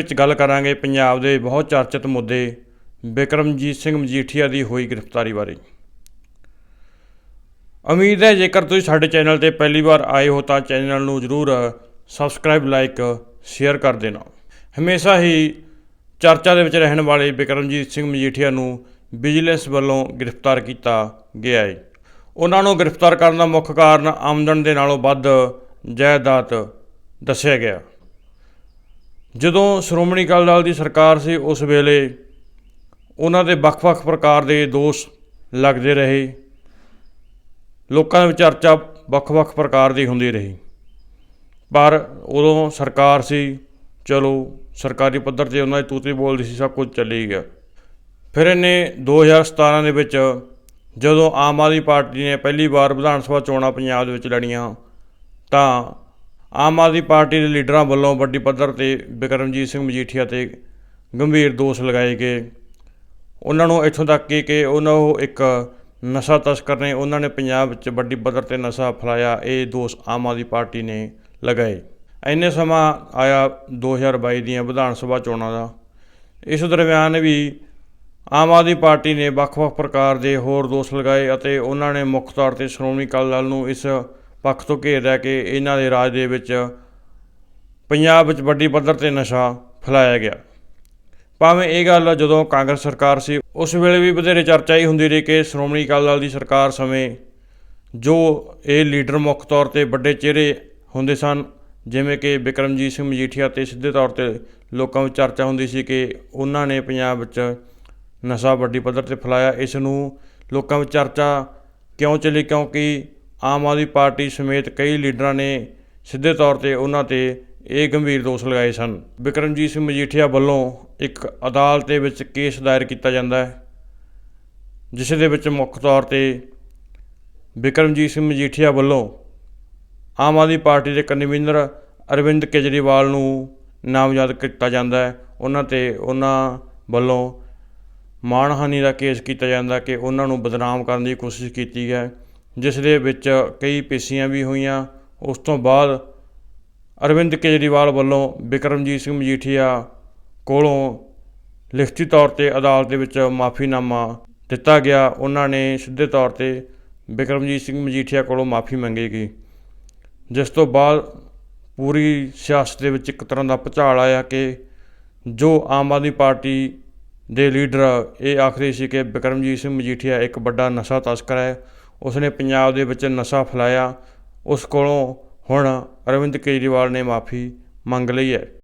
ਵਿੱਚ ਗੱਲ ਕਰਾਂਗੇ ਪੰਜਾਬ ਦੇ ਬਹੁਤ ਚਰਚਿਤ ਮੁੱਦੇ, ਬਿਕਰਮਜੀਤ ਸਿੰਘ ਮਜੀਠੀਆ ਦੀ ਹੋਈ ਗ੍ਰਿਫਤਾਰੀ ਬਾਰੇ। ਉਮੀਦ ਹੈ ਜੇਕਰ ਤੁਸੀਂ ਸਾਡੇ ਚੈਨਲ ਤੇ ਪਹਿਲੀ ਵਾਰ ਆਏ ਹੋ ਤਾਂ ਚੈਨਲ ਨੂੰ ਜਰੂਰ ਸਬਸਕ੍ਰਾਈਬ, ਲਾਈਕ, ਸ਼ੇਅਰ ਕਰ ਦੇਣਾ। ਹਮੇਸ਼ਾ ਹੀ ਚਰਚਾ ਦੇ ਵਿੱਚ ਰਹਿਣ ਵਾਲੇ ਬਿਕਰਮਜੀਤ ਸਿੰਘ ਮਜੀਠੀਆ ਨੂੰ ਵਿਜੀਲੈਂਸ ਵੱਲੋਂ ਗ੍ਰਿਫਤਾਰ ਕੀਤਾ ਗਿਆ ਹੈ ਉਹਨਾਂ ਨੂੰ ਗ੍ਰਿਫਤਾਰ ਕਰਨ ਦਾ ਮੁੱਖ ਕਾਰਨ ਆਮਦਨ ਦੇ ਨਾਲੋਂ ਵੱਧ ਜਾਇਦਾਦ ਦੱਸਿਆ ਗਿਆ। ਜਦੋਂ ਸ਼੍ਰੋਮਣੀ ਅਕਾਲੀ ਦਲ ਦੀ ਸਰਕਾਰ ਸੀ, ਉਸ ਵੇਲੇ ਉਹਨਾਂ ਦੇ ਵੱਖ-ਵੱਖ ਪ੍ਰਕਾਰ ਦੇ ਦੋਸ਼ ਲੱਗਦੇ ਰਹੇ। ਲੋਕਾਂ ਵਿੱਚ ਚਰਚਾ ਵੱਖ-ਵੱਖ ਪ੍ਰਕਾਰ ਦੀ ਹੁੰਦੀ ਰਹੀ। ਪਰ ਉਦੋਂ ਸਰਕਾਰ ਸੀ, ਚਲੋ ਸਰਕਾਰੀ ਪੱਧਰ ਤੇ ਉਹਨਾਂ ਦੀ ਤੂਤੀ ਬੋਲਦੀ ਸੀ, ਸਭ ਕੁਝ ਚੱਲੀ ਗਿਆ। ਫਿਰ ਇਹਨੇ 2017 ਦੇ ਵਿੱਚ ਜਦੋਂ ਆਮ ਆਦਮੀ ਪਾਰਟੀ ਨੇ ਪਹਿਲੀ ਵਾਰ ਵਿਧਾਨ ਸਭਾ ਚੋਣਾਂ ਪੰਜਾਬ ਦੇ ਵਿੱਚ ਲੜੀਆਂ, ਤਾਂ ਆਮ ਆਦਮੀ ਪਾਰਟੀ ਦੇ ਲੀਡਰਾਂ ਵੱਲੋਂ ਵੱਡੀ ਪੱਧਰ ਤੇ ਬਿਕਰਮਜੀਤ ਸਿੰਘ ਮਜੀਠੀਆ ਤੇ ਗੰਭੀਰ ਦੋਸ਼ ਲਗਾਏ ਗਏ। ਉਹਨਾਂ ਨੂੰ ਇੱਥੋਂ ਤੱਕ ਕਿ ਕਿ ਉਹਨਾਂ ਉਹ ਇੱਕ ਨਸ਼ਾ ਤਸਕਰ ਨੇ ਉਹਨਾਂ ਨੇ ਪੰਜਾਬ ਵਿੱਚ ਵੱਡੀ ਪੱਧਰ ਤੇ ਨਸ਼ਾ ਫੈਲਾਇਆ। ਇਹ ਦੋਸ਼ ਆਮ ਆਦਮੀ ਪਾਰਟੀ ਨੇ ਲਗਾਏ। ਇੰਨੇ ਸਮਾਂ ਆਇਆ 2022 ਦੀਆਂ ਵਿਧਾਨ ਸਭਾ ਚੋਣਾਂ ਦਾ। ਇਸ ਦਰਮਿਆਨ ਵੀ ਆਮ ਆਦਮੀ ਪਾਰਟੀ ਨੇ ਵੱਖ-ਵੱਖ ਪ੍ਰਕਾਰ ਦੇ ਹੋਰ ਦੋਸ਼ ਲਗਾਏ ਅਤੇ ਉਹਨਾਂ ਨੇ ਮੁੱਖ ਤੌਰ ਤੇ ਸ਼੍ਰੋਮਣੀ ਅਕਾਲੀ ਦਲ ਨੂੰ ਇਸ ਪੱਖ ਤੋਂ ਘੇਰਿਆ ਕਿ ਇਹਨਾਂ ਦੇ ਰਾਜ ਦੇ ਵਿੱਚ ਪੰਜਾਬ ਵਿੱਚ ਵੱਡੀ ਪੱਧਰ ਤੇ ਨਸ਼ਾ ਫੈਲਾਇਆ ਗਿਆ। ਭਾਵੇਂ ਇਹ ਗੱਲ ਜਦੋਂ ਕਾਂਗਰਸ ਸਰਕਾਰ ਸੀ, ਉਸ ਵੇਲੇ ਵੀ ਬਥੇਰੇ ਚਰਚਾ ਹੀ ਹੁੰਦੀ ਰਹੀ ਕਿ ਸ਼੍ਰੋਮਣੀ ਅਕਾਲੀ ਦਲ ਦੀ ਸਰਕਾਰ ਸਮੇਂ ਜੋ ਇਹ ਲੀਡਰ ਮੁੱਖ ਤੌਰ ਤੇ ਵੱਡੇ ਚਿਹਰੇ ਹੁੰਦੇ ਸਨ, ਜਿਵੇਂ ਕਿ ਬਿਕਰਮਜੀਤ ਸਿੰਘ ਮਜੀਠੀਆ ਤੇ ਸਿੱਧੇ ਤੌਰ ਤੇ ਲੋਕਾਂ ਵਿੱਚ ਚਰਚਾ ਹੁੰਦੀ ਸੀ ਕਿ ਉਹਨਾਂ ਨੇ ਪੰਜਾਬ ਵਿੱਚ ਨਸ਼ਾ ਵੱਡੀ ਪੱਧਰ ਤੇ ਫੈਲਾਇਆ, ਇਸ ਨੂੰ ਲੋਕਾਂ ਵਿੱਚ ਚਰਚਾ ਕਿਉਂ ਚੱਲੀ? ਕਿਉਂਕਿ ਆਮ ਆਦਮੀ ਪਾਰਟੀ ਸਮੇਤ ਕਈ ਲੀਡਰਾਂ ਨੇ ਸਿੱਧੇ ਤੌਰ ਤੇ ਉਹਨਾਂ ਤੇ ਇਹ ਗੰਭੀਰ ਦੋਸ਼ ਲਗਾਏ ਸਨ। ਬਿਕਰਮਜੀਤ ਸਿੰਘ ਮਜੀਠੀਆ ਵੱਲੋਂ ਇੱਕ ਅਦਾਲਤ ਦੇ ਵਿੱਚ ਕੇਸ ਦਾਇਰ ਕੀਤਾ ਜਾਂਦਾ ਹੈ, ਜਿਸ ਦੇ ਵਿੱਚ ਮੁੱਖ ਤੌਰ ਤੇ ਬਿਕਰਮਜੀਤ ਸਿੰਘ ਮਜੀਠੀਆ ਵੱਲੋਂ ਆਮ ਆਦਮੀ ਪਾਰਟੀ ਦੇ ਕਨਵੀਨਰ ਅਰਵਿੰਦ ਕੇਜਰੀਵਾਲ ਨੂੰ ਨਾਮਜ਼ਦ ਕੀਤਾ ਜਾਂਦਾ ਹੈ। ਉਹਨਾਂ ਤੇ ਉਹਨਾਂ ਵੱਲੋਂ ਮਾਣਹਾਨੀ ਦਾ ਕੇਸ ਕੀਤਾ ਜਾਂਦਾ ਕਿ ਉਹਨਾਂ ਨੂੰ ਬਦਨਾਮ ਕਰਨ ਦੀ ਕੋਸ਼ਿਸ਼ ਕੀਤੀ ਹੈ। ਜਿਸ ਦੇ ਵਿੱਚ ਕਈ ਪੇਸ਼ੀਆਂ ਵੀ ਹੋਈਆਂ। ਉਸ ਤੋਂ ਬਾਅਦ ਅਰਵਿੰਦ ਕੇਜਰੀਵਾਲ ਵੱਲੋਂ ਬਿਕਰਮਜੀਤ ਸਿੰਘ ਮਜੀਠੀਆ ਕੋਲੋਂ ਲਿਖਤੀ ਤੌਰ ਤੇ ਅਦਾਲਤ ਦੇ ਵਿੱਚ ਮਾਫੀਨਾਮਾ ਦਿੱਤਾ ਗਿਆ। ਉਹਨਾਂ ਨੇ ਸਿੱਧੇ ਤੌਰ ਤੇ ਬਿਕਰਮਜੀਤ ਸਿੰਘ ਮਜੀਠੀਆ ਕੋਲੋਂ ਮਾਫੀ ਮੰਗੇਗੀ ਜਿਸ ਤੋਂ ਬਾਅਦ ਪੂਰੀ ਸਿਆਸਤ ਦੇ ਵਿੱਚ ਇੱਕ ਤਰ੍ਹਾਂ ਦਾ ਭੁਚਾਲ ਆਇਆ ਕਿ ਜੋ ਆਮ ਆਦਮੀ ਪਾਰਟੀ ਦੇ ਲੀਡਰ ਇਹ ਆਖਦੇ ਸੀ ਕਿ ਬਿਕਰਮਜੀਤ ਸਿੰਘ ਮਜੀਠੀਆ ਇੱਕ ਵੱਡਾ ਨਸ਼ਾ ਤਸਕਰ ਹੈ ਉਸਨੇ ਪੰਜਾਬ ਦੇ ਵਿੱਚ ਨਸ਼ਾ ਫੈਲਾਇਆ। ਉਸ ਕੋਲੋਂ ਹੁਣ ਅਰਵਿੰਦ ਕੇਜਰੀਵਾਲ ਨੇ ਮਾਫੀ ਮੰਗ ਲਈ ਹੈ।